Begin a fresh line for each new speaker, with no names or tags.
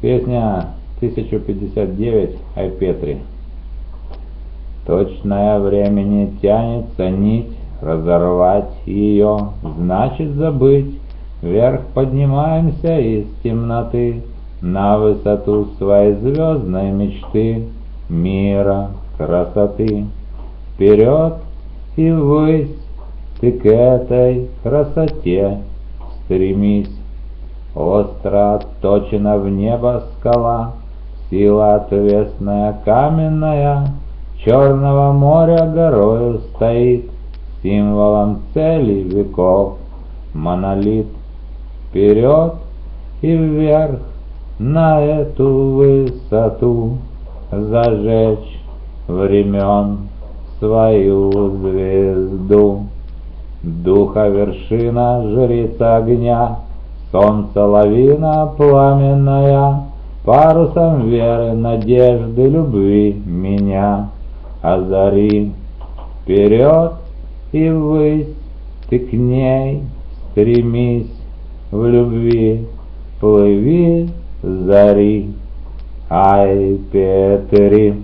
Песня 1059 Айпетри. Точное времени тянется нить, разорвать ее значит забыть. Вверх поднимаемся из темноты на высоту своей звездной мечты, мира, красоты. Вперед и ввысь, ты к этой красоте стремись. Остро отточена в небо скала, Сила отвесная каменная, Черного моря горою стоит, Символом цели веков монолит. Вперед и вверх на эту высоту Зажечь времен свою звезду. Духа вершина, жрица огня, Солнце лавина пламенная, Парусом веры, надежды, любви меня озари. Вперед и ввысь, ты к ней стремись, В любви плыви зари. Ай, Петри!